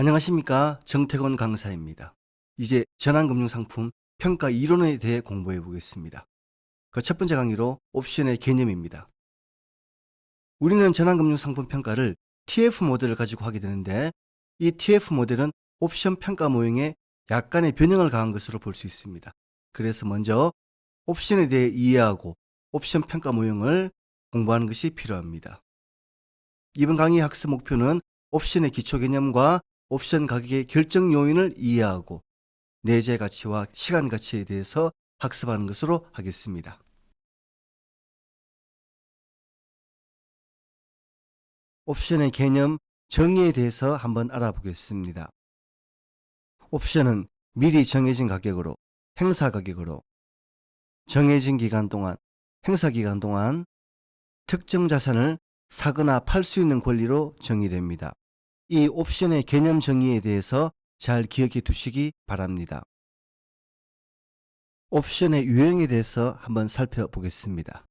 안녕하십니까 정태건 강사입니다. 이제 전환금융상품 평가 이론에 대해 공부해 보겠습니다. 그 첫 번째 강의로 옵션의 개념입니다. 우리는 전환금융상품 평가를 TF 모델을 가지고 하게 되는데 이 TF 모델은 옵션 평가 모형에 약간의 변형을 가한 것으로 볼 수 있습니다. 그래서 먼저 옵션에 대해 이해하고 옵션 평가 모형을 공부하는 것이 필요합니다. 이번 강의 학습 목표는 옵션의 기초 개념과 옵션 가격의 결정 요인을 이해하고 내재 가치와 시간 가치에 대해서 학습하는 것으로 하겠습니다. 옵션의 개념 정의에 대해서 한번 알아보겠습니다. 옵션은 미리 정해진 가격으로 행사 가격으로 정해진 기간 동안 행사 기간 동안 특정 자산을 사거나 팔 수 있는 권리로 정의됩니다. 이 옵션의 개념 정의에 대해서 잘 기억해 두시기 바랍니다. 옵션의 유형에 대해서 한번 살펴보겠습니다.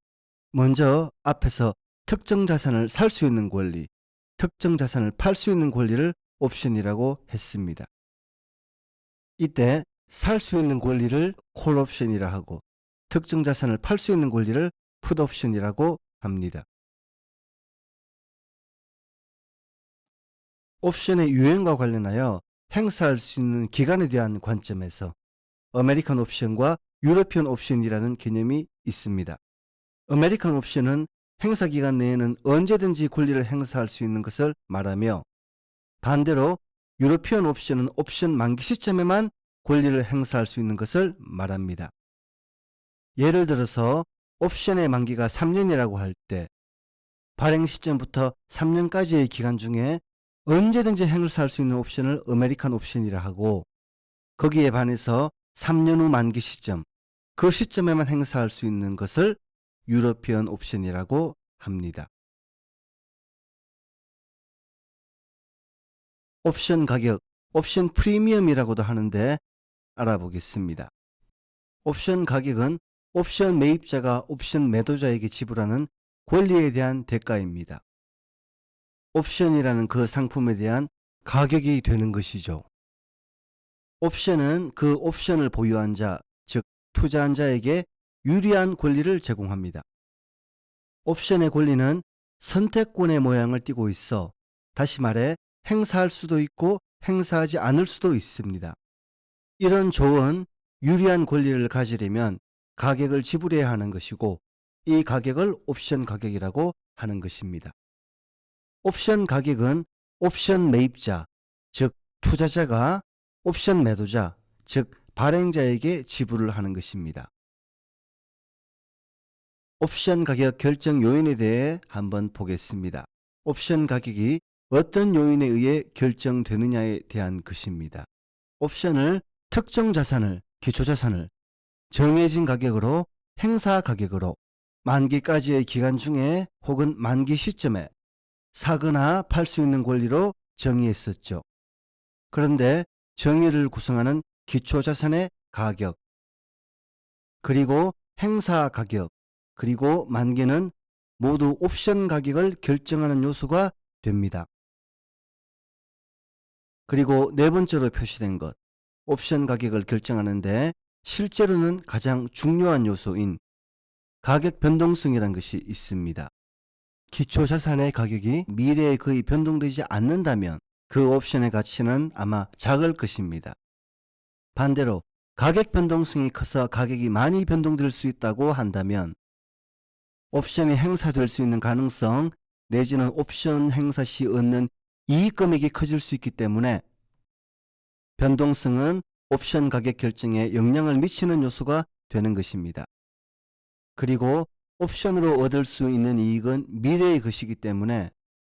먼저 앞에서 특정 자산을 살 수 있는 권리, 특정 자산을 팔 수 있는 권리를 옵션이라고 했습니다. 이때 살 수 있는 권리를 콜 옵션이라 하고 특정 자산을 팔 수 있는 권리를 풋 옵션이라고 합니다. 옵션의 유형과 관련하여 행사할 수 있는 기간에 대한 관점에서 아메리칸 옵션과 유러피언 옵션이라는 개념이 있습니다. 아메리칸 옵션은 행사 기간 내에는 언제든지 권리를 행사할 수 있는 것을 말하며 반대로 유러피언 옵션은 옵션 만기 시점에만 권리를 행사할 수 있는 것을 말합니다. 예를 들어서 옵션의 만기가 3년이라고 할 때 발행 시점부터 3년까지의 기간 중에 언제든지 행사할 수 있는 옵션을 아메리칸 옵션이라 하고 거기에 반해서 3년 후 만기 시점 그 시점에만 행사할 수 있는 것을 유러피언 옵션이라고 합니다. 옵션 가격, 옵션 프리미엄이라고도 하는데 알아보겠습니다. 옵션 가격은 옵션 매입자가 옵션 매도자에게 지불하는 권리에 대한 대가입니다. 옵션이라는 그 상품에 대한 가격이 되는 것이죠. 옵션은 그 옵션을 보유한 자, 즉 투자한 자에게 유리한 권리를 제공합니다. 옵션의 권리는 선택권의 모양을 띠고 있어 다시 말해 행사할 수도 있고 행사하지 않을 수도 있습니다. 이런 조언, 유리한 권리를 가지려면 가격을 지불해야 하는 것이고 이 가격을 옵션 가격이라고 하는 것입니다. 옵션 가격은 옵션 매입자, 즉 투자자가 옵션 매도자, 즉 발행자에게 지불을 하는 것입니다. 옵션 가격 결정 요인에 대해 한번 보겠습니다. 옵션 가격이 어떤 요인에 의해 결정되느냐에 대한 것입니다. 옵션을 특정 자산을, 기초 자산을 정해진 가격으로 행사 가격으로 만기까지의 기간 중에 혹은 만기 시점에 사거나 팔 수 있는 권리로 정의했었죠. 그런데 정의를 구성하는 기초 자산의 가격, 그리고 행사 가격, 그리고 만기는 모두 옵션 가격을 결정하는 요소가 됩니다. 그리고 네 번째로 표시된 것, 옵션 가격을 결정하는데 실제로는 가장 중요한 요소인 가격 변동성이라는 것이 있습니다. 기초 자산의 가격이 미래에 거의 변동되지 않는다면 그 옵션의 가치는 아마 작을 것입니다. 반대로 가격 변동성이 커서 가격이 많이 변동될 수 있다고 한다면 옵션이 행사될 수 있는 가능성 내지는 옵션 행사 시 얻는 이익 금액이 커질 수 있기 때문에 변동성은 옵션 가격 결정에 영향을 미치는 요소가 되는 것입니다. 그리고 옵션으로 얻을 수 있는 이익은 미래의 것이기 때문에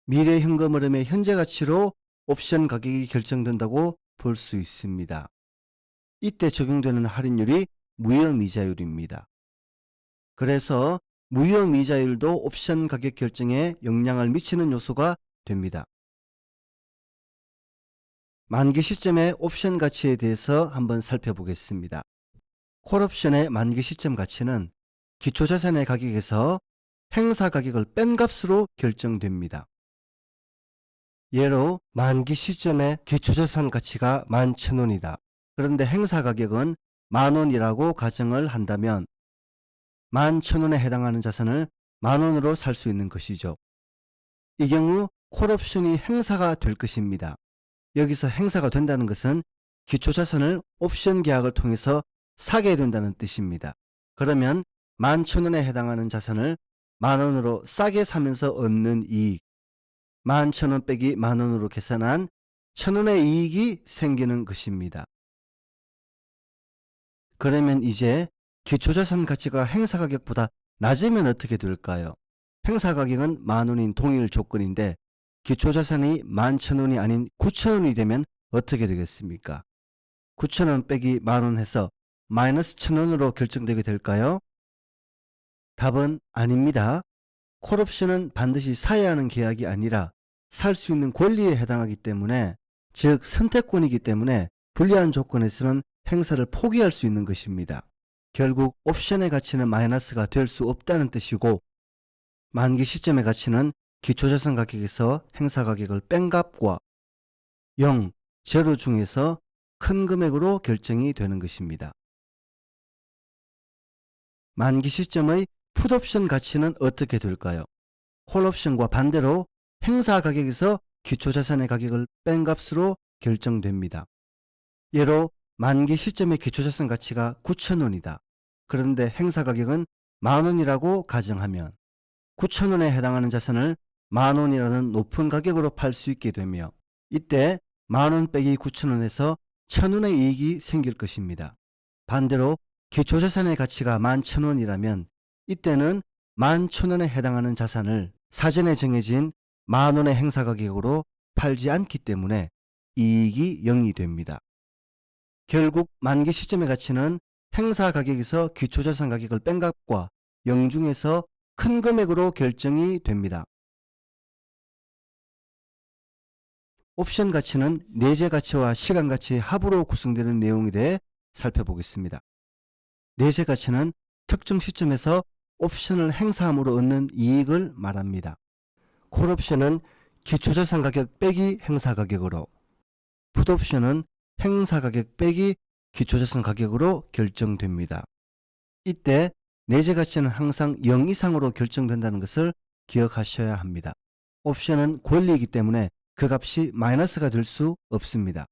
미래 현금 흐름의 현재 가치로 옵션 가격이 결정된다고 볼 수 있습니다. 이때 적용되는 할인율이 무형이자율입니다. 그래서 무형이자율도 옵션 가격 결정에 영향을 미치는 요소가 됩니다. 만기 시점의 옵션 가치에 대해서 한번 살펴보겠습니다. 콜옵션의 만기 시점 가치는 기초자산의 가격에서 행사 가격을 뺀 값으로 결정됩니다. 예로 만기 시점에 기초자산 가치가 11,000원이다. 그런데 행사 가격은 만원이라고 가정을 한다면 11,000원에 해당하는 자산을 만원으로 살 수 있는 것이죠. 이 경우 콜옵션이 행사가 될 것입니다. 여기서 행사가 된다는 것은 기초자산을 옵션 계약을 통해서 사게 된다는 뜻입니다. 그러면 11,000원에 해당하는 자산을 만 원으로 싸게 사면서 얻는 이익 11,000원 빼기 만 원으로 계산한 1,000원의 이익이 생기는 것입니다. 그러면 이제 기초자산 가치가 행사 가격보다 낮으면 어떻게 될까요? 행사 가격은 만 원인 동일 조건인데 기초자산이 11,000원이 아닌 9,000원이 되면 어떻게 되겠습니까? 9,000원 빼기 만 원 해서 마이너스 1,000원으로 결정되게 될까요? 답은 아닙니다. 콜옵션은 반드시 사야 하는 계약이 아니라 살 수 있는 권리에 해당하기 때문에 즉 선택권이기 때문에 불리한 조건에서는 행사를 포기할 수 있는 것입니다. 결국 옵션의 가치는 마이너스가 될 수 없다는 뜻이고 만기 시점의 가치는 기초자산 가격에서 행사 가격을 뺀 값과 0, 제로 중에서 큰 금액으로 결정이 되는 것입니다. 만기 시점의 풋옵션 가치는 어떻게 될까요? 콜옵션과 반대로 행사 가격에서 기초자산의 가격을 뺀 값으로 결정됩니다. 예로 만기 시점의 기초자산 가치가 9,000원이다. 그런데 행사 가격은 만원이라고 가정하면 9,000원에 해당하는 자산을 만원이라는 높은 가격으로 팔 수 있게 되며 이때 만원 빼기 9,000원에서 1,000원의 이익이 생길 것입니다. 반대로 기초자산의 가치가 11,000원이라면 이때는 11,000원에 해당하는 자산을 사전에 정해진 만 원의 행사 가격으로 팔지 않기 때문에 이익이 0이 됩니다. 결국 만기 시점의 가치는 행사 가격에서 기초자산 가격을 뺀 값과 0 중에서 큰 금액으로 결정이 됩니다. 옵션 가치는 내재 가치와 시간 가치의 합으로 구성되는 내용에 대해 살펴보겠습니다. 내재 가치는 특정 시점에서 옵션을 행사함으로 얻는 이익을 말합니다. 콜옵션은 기초자산 가격 빼기 행사 가격으로, 풋옵션은 행사 가격 빼기 기초자산 가격으로 결정됩니다. 이때 내재 가치는 항상 0 이상으로 결정된다는 것을 기억하셔야 합니다. 옵션은 권리이기 때문에 그 값이 마이너스가 될 수 없습니다.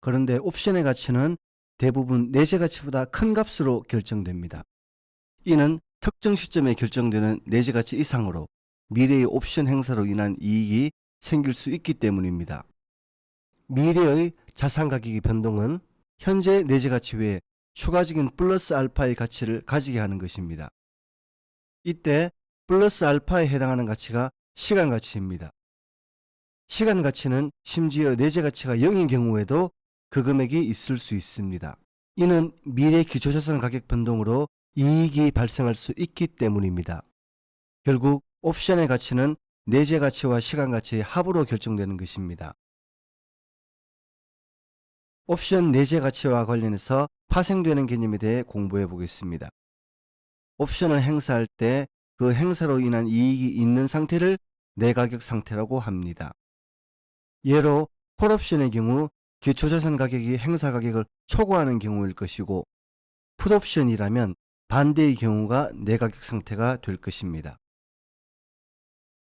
그런데 옵션의 가치는 대부분 내재 가치보다 큰 값으로 결정됩니다. 이는 특정 시점에 결정되는 내재 가치 이상으로 미래의 옵션 행사로 인한 이익이 생길 수 있기 때문입니다. 미래의 자산 가격의 변동은 현재 내재 가치 외에 추가적인 플러스 알파의 가치를 가지게 하는 것입니다. 이때 플러스 알파에 해당하는 가치가 시간 가치입니다. 시간 가치는 심지어 내재 가치가 0인 경우에도 그 금액이 있을 수 있습니다. 이는 미래 기초자산 가격 변동으로 이익이 발생할 수 있기 때문입니다. 결국 옵션의 가치는 내재 가치와 시간 가치의 합으로 결정되는 것입니다. 옵션 내재 가치와 관련해서 파생되는 개념에 대해 공부해 보겠습니다. 옵션을 행사할 때 그 행사로 인한 이익이 있는 상태를 내가격 상태라고 합니다. 예로 콜옵션의 경우 기초자산 가격이 행사 가격을 초과하는 경우일 것이고 풋옵션이라면 반대의 경우가 내가격 상태가 될 것입니다.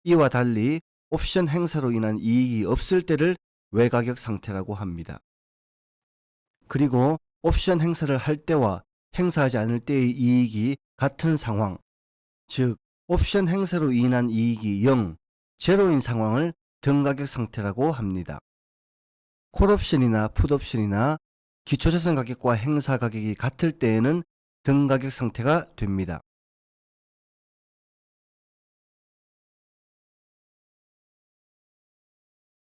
이와 달리 옵션 행사로 인한 이익이 없을 때를 외가격 상태라고 합니다. 그리고 옵션 행사를 할 때와 행사하지 않을 때의 이익이 같은 상황, 즉 옵션 행사로 인한 이익이 0, 제로인 상황을 등가격 상태라고 합니다. 콜옵션이나 풋옵션이나 기초자산 가격과 행사 가격이 같을 때에는 등가격 상태가 됩니다.